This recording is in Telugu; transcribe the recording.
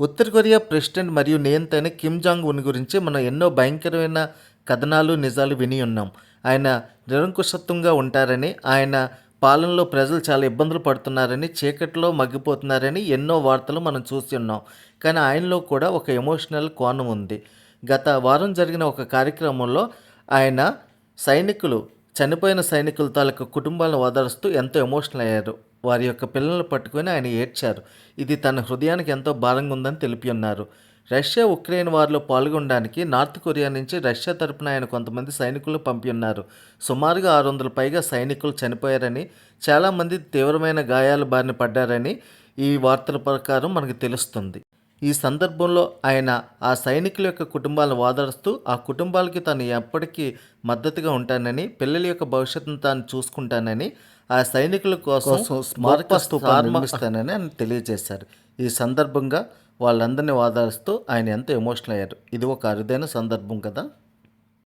ఉత్తర కొరియా ప్రెసిడెంట్ మరియు నియంతైన కిమ్ జాంగ్ ఉన్ గురించి మనం ఎన్నో భయంకరమైన కథనాలు నిజాలు విని ఉన్నాం. ఆయన నిరంకుశత్వంగా ఉంటారని ఆయన పాలనలో ప్రజలు చాలా ఇబ్బందులు పడుతున్నారని చీకట్లో మగ్గిపోతున్నారని ఎన్నో వార్తలు మనం చూసి ఉన్నాం. కానీ ఆయనలో కూడా ఒక ఎమోషనల్ కోణం ఉంది. గత వారం జరిగిన ఒక కార్యక్రమంలో ఆయన సైనికులు చనిపోయిన సైనికుల తాలూకు కుటుంబాలను ఓదారుస్తూ ఎంతో ఎమోషనల్ అయ్యారు. వారి యొక్క పిల్లలను పట్టుకొని ఆయన ఏడ్చారు. ఇది తన హృదయానికి ఎంతో భారంగా ఉందని తెలిపి ఉన్నారు. రష్యా ఉక్రెయిన్ వారిలో పాల్గొనడానికి నార్త్ కొరియా నుంచి రష్యా తరపున ఆయన కొంతమంది సైనికులు పంపి ఉన్నారు. సుమారుగా ఆరు వందల పైగా సైనికులు చనిపోయారని చాలామంది తీవ్రమైన గాయాల బారిన పడ్డారని ఈ వార్తల ప్రకారం మనకు తెలుస్తుంది. ఈ సందర్భంలో ఆయన ఆ సైనికుల యొక్క కుటుంబాలను ఓదారుస్తూ ఆ కుటుంబాలకి తాను ఎప్పటికీ మద్దతుగా ఉంటానని పిల్లల యొక్క భవిష్యత్తును తాను చూసుకుంటానని ఆ సైనికుల కోసం స్మారక స్థూపాన్ని నిర్మిస్తానని ఆయన తెలియజేశారు. ఈ సందర్భంగా వాళ్ళందరినీ ఓదారుస్తూ ఆయన ఎంతో ఎమోషనల్ అయ్యారు. ఇది ఒక అరుదైన సందర్భం కదా?